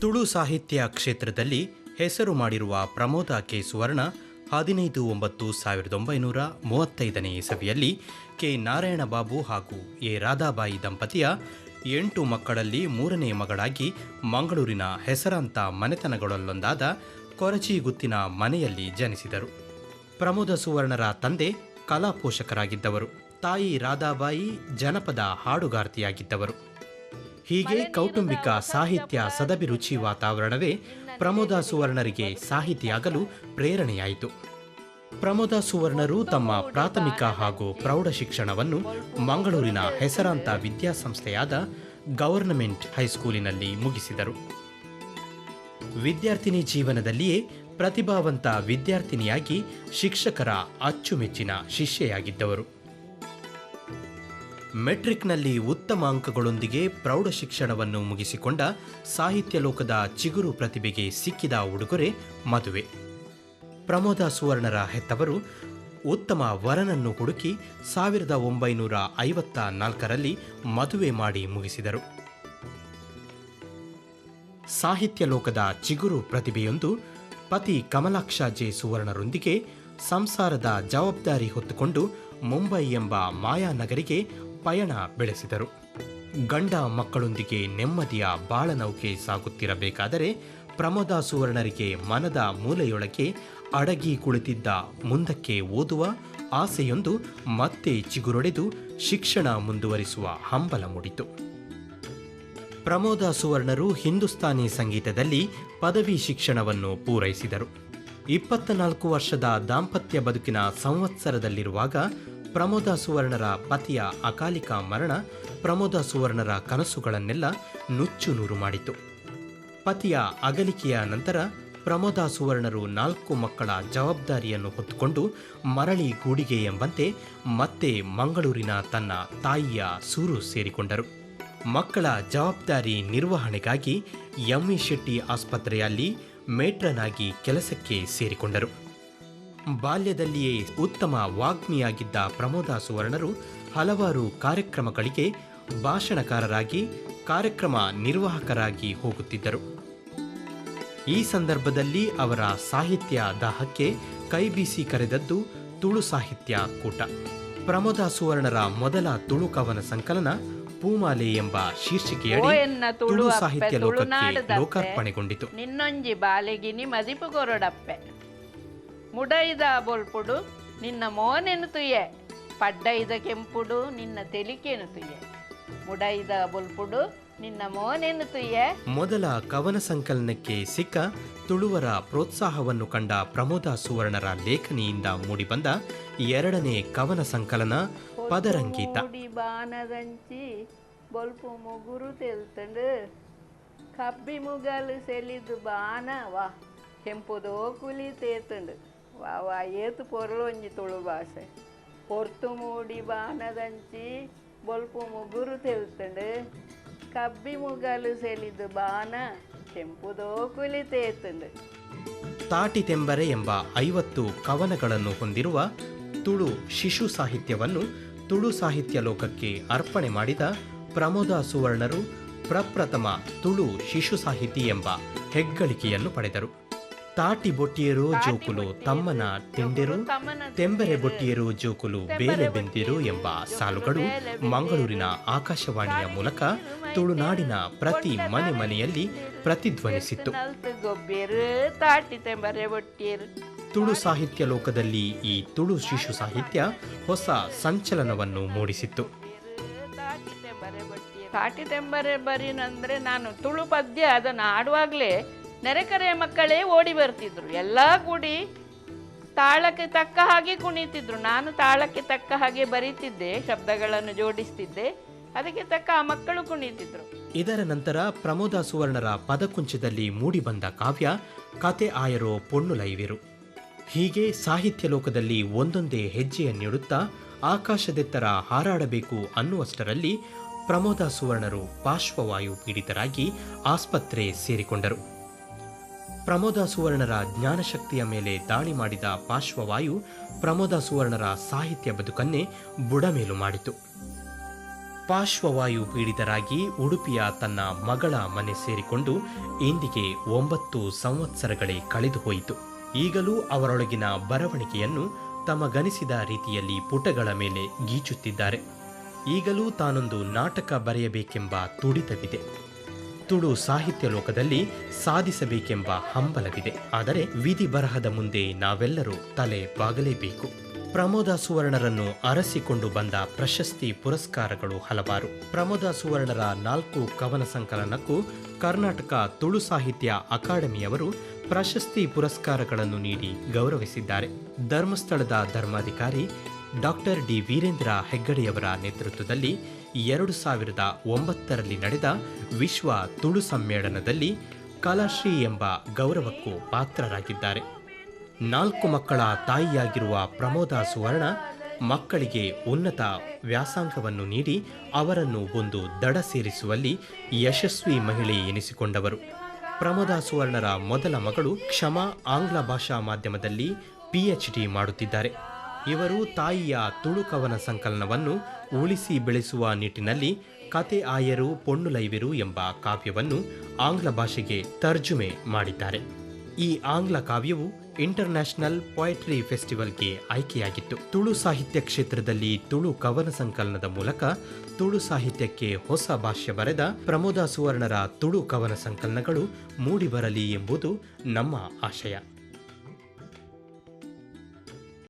ತುಳು ಸಾಹಿತ್ಯ ಕ್ಷೇತ್ರದಲ್ಲಿ ಹೆಸರು ಮಾಡಿರುವ ಪ್ರಮೋದ ಕೆ. ಸುವರ್ಣ, ಹದಿನೈದು ಒಂಬತ್ತು ಸಾವಿರದ ಒಂಬೈನೂರ ಮೂವತ್ತೈದನೇ ಇಸವಿಯಲ್ಲಿ ಕೆ. ನಾರಾಯಣ ಬಾಬು ಹಾಗೂ ಎ. ರಾಧಾಬಾಯಿ ದಂಪತಿಯ ಎಂಟು ಮಕ್ಕಳಲ್ಲಿ ಮೂರನೇ ಮಗಳಾಗಿ ಮಂಗಳೂರಿನ ಹೆಸರಾಂತ ಮನೆತನಗಳಲ್ಲೊಂದಾದ ಕೊರಚಿಗುತ್ತಿನ ಮನೆಯಲ್ಲಿ ಜನಿಸಿದರು. ಪ್ರಮೋದ ಸುವರ್ಣರ ತಂದೆ ಕಲಾ ಪೋಷಕರಾಗಿದ್ದವರು ತಾಯಿ ರಾಧಾಬಾಯಿ ಜನಪದ ಹಾಡುಗಾರ್ತಿಯಾಗಿದ್ದವರು. ಹೀಗೆ ಕೌಟುಂಬಿಕ ಸಾಹಿತ್ಯ ಸದಭಿರುಚಿ ವಾತಾವರಣವೇ ಪ್ರಮೋದ ಸುವರ್ಣರಿಗೆ ಸಾಹಿತಿಯಾಗಲು ಪ್ರೇರಣೆಯಾಯಿತು. ಪ್ರಮೋದ ಸುವರ್ಣರು ತಮ್ಮ ಪ್ರಾಥಮಿಕ ಹಾಗೂ ಪ್ರೌಢ ಶಿಕ್ಷಣವನ್ನು ಮಂಗಳೂರಿನ ಹೆಸರಾಂತ ವಿದ್ಯಾಸಂಸ್ಥೆಯಾದ ಗವರ್ನಮೆಂಟ್ ಹೈಸ್ಕೂಲಿನಲ್ಲಿ ಮುಗಿಸಿದರು. ವಿದ್ಯಾರ್ಥಿನಿ ಜೀವನದಲ್ಲಿಯೇ ಪ್ರತಿಭಾವಂತ ವಿದ್ಯಾರ್ಥಿನಿಯಾಗಿ ಶಿಕ್ಷಕರ ಅಚ್ಚುಮೆಚ್ಚಿನ ಶಿಷ್ಯೆಯಾಗಿದ್ದವರು. ಮೆಟ್ರಿಕ್ನಲ್ಲಿ ಉತ್ತಮ ಅಂಕಗಳೊಂದಿಗೆ ಪ್ರೌಢ ಶಿಕ್ಷಣವನ್ನು ಮುಗಿಸಿಕೊಂಡ ಸಾಹಿತ್ಯ ಲೋಕದ ಚಿಗುರು ಪ್ರತಿಭೆಗೆ ಸಿಕ್ಕಿದ ಉಡುಗೊರೆ ಮದುವೆ. ಪ್ರಮೋದ ಸುವರ್ಣರ ಹೆತ್ತವರು ಉತ್ತಮ ವರನನ್ನು ಹುಡುಕಿ ಸಾವಿರದ ಒಂಬೈನೂರ ಐವತ್ತ ನಾಲ್ಕರಲ್ಲಿ ಮದುವೆ ಮಾಡಿ ಮುಗಿಸಿದರು. ಸಾಹಿತ್ಯ ಲೋಕದ ಚಿಗುರು ಪ್ರತಿಭೆಯೊಂದು ಪತಿ ಕಮಲಾಕ್ಷ ಜೆ ಸುವರ್ಣರೊಂದಿಗೆ ಸಂಸಾರದ ಜವಾಬ್ದಾರಿ ಹೊತ್ತುಕೊಂಡು ಮುಂಬೈ ಎಂಬ ಮಾಯಾನಗರಿಗೆ ಪಯಣ ಬೆಳೆಸಿದರು. ಗಂಡ ಮಕ್ಕಳೊಂದಿಗೆ ನೆಮ್ಮದಿಯ ಬಾಳನೌಕೆ ಸಾಗುತ್ತಿರಬೇಕಾದರೆ ಪ್ರಮೋದ ಸುವರ್ಣರಿಗೆ ಮನದ ಮೂಲೆಯೊಳಗೆ ಅಡಗಿ ಕುಳಿತಿದ್ದ ಮುಂದಕ್ಕೆ ಓದುವ ಆಸೆಯೊಂದು ಮತ್ತೆ ಚಿಗುರೊಡೆದು ಶಿಕ್ಷಣ ಮುಂದುವರಿಸುವ ಹಂಬಲ ಮೂಡಿತು. ಪ್ರಮೋದ ಸುವರ್ಣರು ಹಿಂದೂಸ್ತಾನಿ ಸಂಗೀತದಲ್ಲಿ ಪದವಿ ಶಿಕ್ಷಣವನ್ನು ಪೂರೈಸಿದರು. ಇಪ್ಪತ್ತ ನಾಲ್ಕು ವರ್ಷದ ದಾಂಪತ್ಯ ಬದುಕಿನ ಸಂವತ್ಸರದಲ್ಲಿರುವಾಗ ಪ್ರಮೋದ ಸುವರ್ಣರ ಪತಿಯ ಅಕಾಲಿಕ ಮರಣ ಪ್ರಮೋದ ಸುವರ್ಣರ ಕನಸುಗಳನ್ನೆಲ್ಲ ನುಚ್ಚು ನೂರು ಮಾಡಿತು. ಪತಿಯ ಅಗಲಿಕೆಯ ನಂತರ ಪ್ರಮೋದ ಸುವರ್ಣರು ನಾಲ್ಕು ಮಕ್ಕಳ ಜವಾಬ್ದಾರಿಯನ್ನು ಹೊತ್ತುಕೊಂಡು ಮರಳಿ ಗೂಡಿಗೆ ಎಂಬಂತೆ ಮತ್ತೆ ಮಂಗಳೂರಿನ ತನ್ನ ತಾಯಿಯ ಸೂರು ಸೇರಿಕೊಂಡರು. ಮಕ್ಕಳ ಜವಾಬ್ದಾರಿ ನಿರ್ವಹಣೆಗಾಗಿ ಎಂವಿ ಶೆಟ್ಟಿ ಆಸ್ಪತ್ರೆಯಲ್ಲಿ ಮೇಟ್ರನಾಗಿ ಕೆಲಸಕ್ಕೆ ಸೇರಿಕೊಂಡರು. ಬಾಲ್ಯದಲ್ಲಿಯೇ ಉತ್ತಮ ವಾಗ್ಮಿಯಾಗಿದ್ದ ಪ್ರಮೋದ ಸುವರ್ಣರು ಹಲವಾರು ಕಾರ್ಯಕ್ರಮಗಳಿಗೆ ಭಾಷಣಕಾರರಾಗಿ ಕಾರ್ಯಕ್ರಮ ನಿರ್ವಾಹಕರಾಗಿ ಹೋಗುತ್ತಿದ್ದರು. ಈ ಸಂದರ್ಭದಲ್ಲಿ ಅವರ ಸಾಹಿತ್ಯ ದಾಹಕ್ಕೆ ಕೈಬೀಸಿ ಕರೆದದ್ದು ತುಳು ಸಾಹಿತ್ಯ ಕೂಟ. ಪ್ರಮೋದ ಸುವರ್ಣರ ಮೊದಲ ತುಳು ಕವನ ಸಂಕಲನ ಪೂಮಾಲೆ ಎಂಬ ಶೀರ್ಷಿಕೆಯಡಿ ತುಳು ಸಾಹಿತ್ಯ ಲೋಕಕ್ಕೆ. ಲೋಕಾರ್ಪಣೆಗೊಂಡಿತು. ನಿನ್ನೊಂಜಿ ಬಾಲೆಗಿನಿ ಮದಿಪು ಮುಡೈದ ಬೊಲ್ಪುಡು ನಿನ್ನ ಮೋನೆನು ತುಯ್ಯ. ಪಡ್ಡೈದ ಕೆಂಪುಡು ನಿನ್ನ ತೆಲಿಕೆನು ತುಯ್ಯ. ಮುಡೈದ ಬೊಲ್ಪುಡು ನಿನ್ನ ಮೋನೆನು ತುಯ್ಯೆ. ಮೊದಲ ಕವನ ಸಂಕಲನಕ್ಕೆ ಸಿಕ್ಕ ತುಳುವರ ಪ್ರೋತ್ಸಾಹವನ್ನು ಕಂಡ ಪ್ರಮೋದ ಸುವರ್ಣರ ಲೇಖನಿಯಿಂದ ಮೂಡಿಬಂದ ಎರಡನೇ ಕವನ ಸಂಕಲನ ಪದರಂಗೀತ. ಬಾನದಂಚಿ ಬೊಲ್ಪು ಮುಗುರು ತೆಲ್ತಂಡು ಕಬ್ಬಿ ಮುಗಲು ಸೆಲಿದು ಬಾನ ವಾ ಕೆಂಪುದೋ ಕುಲಿ ತೇತುಂಡು. ಏತು ಪೊರ್ಲು ಒಂಜಿ ತುಳು ಭಾಷೆ. ಪೊರ್ತು ಮೂಡಿ ಬಾನದಂಚಿ ಬೊಲ್ಪು ಮುಗುರು ತೆಲ್ತಂಡು, ಕಬ್ಬಿ ಮುಗಲು ಸೆಲಿದು ಬಾನ ಕೆಂಪುದೋ ಕುಲಿ ತೇತುಂಡು. ತಾಟಿ ತೆಂಬರೆ ಎಂಬ ಐವತ್ತು ಕವನಗಳನ್ನು ಹೊಂದಿರುವ ತುಳು ಶಿಶು ಸಾಹಿತ್ಯವನ್ನು ತುಳು ಸಾಹಿತ್ಯ ಲೋಕಕ್ಕೆ ಅರ್ಪಣೆ ಮಾಡಿದ ಪ್ರಮೋದ ಸುವರ್ಣರು ಪ್ರಪ್ರಥಮ ತುಳು ಶಿಶು ಸಾಹಿತಿ ಎಂಬ ಹೆಗ್ಗಳಿಕೆಯನ್ನು ಪಡೆದರು. ತಾಟಿ ಬೊಟ್ಟಿಯರು ಜೋಕುಲು ತಮ್ಮನ ತಿಂಡೆರು ತೆಂಬರೆ ಬೊಟ್ಟಿಯರು ಜೋಕುಲು ಬೇರೆ ಬೆಂದಿರು ಎಂಬ ಸಾಲುಗಳು ಮಂಗಳೂರಿನ ಆಕಾಶವಾಣಿಯ ಮೂಲಕ ತುಳುನಾಡಿನ ಪ್ರತಿ ಮನೆ ಮನೆಯಲ್ಲಿ ಪ್ರತಿಧ್ವನಿಸಿತ್ತು. ತುಳು ಸಾಹಿತ್ಯ ಲೋಕದಲ್ಲಿ ಈ ತುಳು ಶಿಶು ಸಾಹಿತ್ಯ ಹೊಸ ಸಂಚಲನವನ್ನು ಮೂಡಿಸಿತ್ತು. ತಾಟಿ ತೆಂಬರೆ ಬರೀನಂದ್ರೆ ನಾನು ತುಳು ಪದ್ಯ ಅದನ್ನು ಆಡುವಾಗಲೇ ನೆರೆಕರೆಯ ಮಕ್ಕಳೇ ಓಡಿ ಬರ್ತಿದ್ರು. ಎಲ್ಲ ಕೂಡಿ ತಾಳಕ್ಕೆ ತಕ್ಕ ಹಾಗೆ ಕುಣಿತಿದ್ರು. ನಾನು ತಾಳಕ್ಕೆ ತಕ್ಕ ಹಾಗೆ ಬರೀತಿದ್ದೆ, ಶಬ್ದಗಳನ್ನು ಜೋಡಿಸ್ತಿದ್ದೆ. ಅದಕ್ಕೆ ತಕ್ಕ ಆ ಮಕ್ಕಳು ಕುಣಿತಿದ್ರು. ಇದರ ನಂತರ ಪ್ರಮೋದ ಸುವರ್ಣರ ಪದಕುಂಚದಲ್ಲಿ ಮೂಡಿಬಂದ ಕಾವ್ಯ, ಕತೆ ಆಯರೋ ಪೊಣ್ಣುಲೈವಿರು ಹೀಗೆ ಸಾಹಿತ್ಯ ಲೋಕದಲ್ಲಿ ಒಂದೊಂದೇ ಹೆಜ್ಜೆಯನ್ನಿಡುತ್ತಾ ಆಕಾಶದೆತ್ತರ ಹಾರಾಡಬೇಕು ಅನ್ನುವಷ್ಟರಲ್ಲಿ ಪ್ರಮೋದ ಸುವರ್ಣರು ಪಾರ್ಶ್ವವಾಯು ಪೀಡಿತರಾಗಿ ಆಸ್ಪತ್ರೆ ಸೇರಿಕೊಂಡರು. ಪ್ರಮೋದ ಸುವರ್ಣರ ಜ್ಞಾನಶಕ್ತಿಯ ಮೇಲೆ ದಾಳಿ ಮಾಡಿದ ಪಾರ್ಶ್ವವಾಯು ಪ್ರಮೋದ ಸುವರ್ಣರ ಸಾಹಿತ್ಯ ಬದುಕನ್ನೇ ಬುಡಮೇಲು ಮಾಡಿತು. ಪಾರ್ಶ್ವವಾಯು ಪೀಡಿತರಾಗಿ ಉಡುಪಿಯ ತನ್ನ ಮಗಳ ಮನೆ ಸೇರಿಕೊಂಡು ಇಂದಿಗೆ ಒಂಬತ್ತು ಸಂವತ್ಸರಗಳೇ ಕಳೆದು ಹೋಯಿತು. ಈಗಲೂ ಅವರೊಳಗಿನ ಬರವಣಿಗೆಯನ್ನು ತಮಗನಿಸಿದ ರೀತಿಯಲ್ಲಿ ಪುಟಗಳ ಮೇಲೆ ಗೀಚುತ್ತಿದ್ದಾರೆ. ಈಗಲೂ ತಾನೊಂದು ನಾಟಕ ಬರೆಯಬೇಕೆಂಬ ತುಡಿತವಿದೆ. ತುಳು ಸಾಹಿತ್ಯ ಲೋಕದಲ್ಲಿ ಸಾಧಿಸಬೇಕೆಂಬ ಹಂಬಲವಿದೆ. ಆದರೆ ವಿಧಿ ಬರಹದ ಮುಂದೆ ನಾವೆಲ್ಲರೂ ತಲೆ ಬಾಗಲೇಬೇಕು. ಪ್ರಮೋದ ಸುವರ್ಣರನ್ನು ಅರಸಿಕೊಂಡು ಬಂದ ಪ್ರಶಸ್ತಿ ಪುರಸ್ಕಾರಗಳು ಹಲವಾರು. ಪ್ರಮೋದ ಸುವರ್ಣರ ನಾಲ್ಕು ಕವನ ಸಂಕಲನಕ್ಕೂ ಕರ್ನಾಟಕ ತುಳು ಸಾಹಿತ್ಯ ಅಕಾಡೆಮಿಯವರು ಪ್ರಶಸ್ತಿ ಪುರಸ್ಕಾರಗಳನ್ನು ನೀಡಿ ಗೌರವಿಸಿದ್ದಾರೆ. ಧರ್ಮಸ್ಥಳದ ಧರ್ಮಾಧಿಕಾರಿ ಡಾಕ್ಟರ್ ಡಿ. ವೀರೇಂದ್ರ ಹೆಗ್ಗಡೆಯವರ ನೇತೃತ್ವದಲ್ಲಿ ಎರಡು ಸಾವಿರದ ಒಂಬತ್ತರಲ್ಲಿ ನಡೆದ ವಿಶ್ವ ತುಳು ಸಮ್ಮೇಳನದಲ್ಲಿ ಕಲಾಶ್ರೀ ಎಂಬ ಗೌರವಕ್ಕೂ ಪಾತ್ರರಾಗಿದ್ದಾರೆ. ನಾಲ್ಕು ಮಕ್ಕಳ ತಾಯಿಯಾಗಿರುವ ಪ್ರಮೋದ ಸುವರ್ಣ ಮಕ್ಕಳಿಗೆ ಉನ್ನತ ವ್ಯಾಸಂಗವನ್ನು ನೀಡಿ ಅವರನ್ನು ಒಂದು ದಡ ಸೇರಿಸುವಲ್ಲಿ ಯಶಸ್ವಿ ಮಹಿಳೆ ಎನಿಸಿಕೊಂಡವರು. ಪ್ರಮೋದ ಸುವರ್ಣರ ಮೊದಲ ಮಗಳು ಕ್ಷಮಾ ಆಂಗ್ಲ ಭಾಷಾ ಮಾಧ್ಯಮದಲ್ಲಿ ಪಿಎಚ್ ಡಿ ಮಾಡುತ್ತಿದ್ದಾರೆ. ಇವರು ತಾಯಿಯ ತುಳು ಕವನ ಸಂಕಲನವನ್ನು ಉಳಿಸಿ ಬೆಳೆಸುವ ನಿಟ್ಟಿನಲ್ಲಿ ಕತೆ ಆಯರು ಪೊಣ್ಣುಲೈವಿರು ಎಂಬ ಕಾವ್ಯವನ್ನು ಆಂಗ್ಲ ಭಾಷೆಗೆ ತರ್ಜುಮೆ ಮಾಡಿದ್ದಾರೆ. ಈ ಆಂಗ್ಲ ಕಾವ್ಯವು ಇಂಟರ್ನ್ಯಾಷನಲ್ ಪೊಯೆಟ್ರಿ ಫೆಸ್ಟಿವಲ್ಗೆ ಆಯ್ಕೆಯಾಗಿತ್ತು. ತುಳು ಸಾಹಿತ್ಯ ಕ್ಷೇತ್ರದಲ್ಲಿ ತುಳು ಕವನ ಸಂಕಲನದ ಮೂಲಕ ತುಳು ಸಾಹಿತ್ಯಕ್ಕೆ ಹೊಸ ಭಾಷ್ಯ ಬರೆದ ಪ್ರಮೋದ ಸುವರ್ಣರ ತುಳು ಕವನ ಸಂಕಲನಗಳು ಮೂಡಿಬರಲಿ ಎಂಬುದು ನಮ್ಮ ಆಶಯ.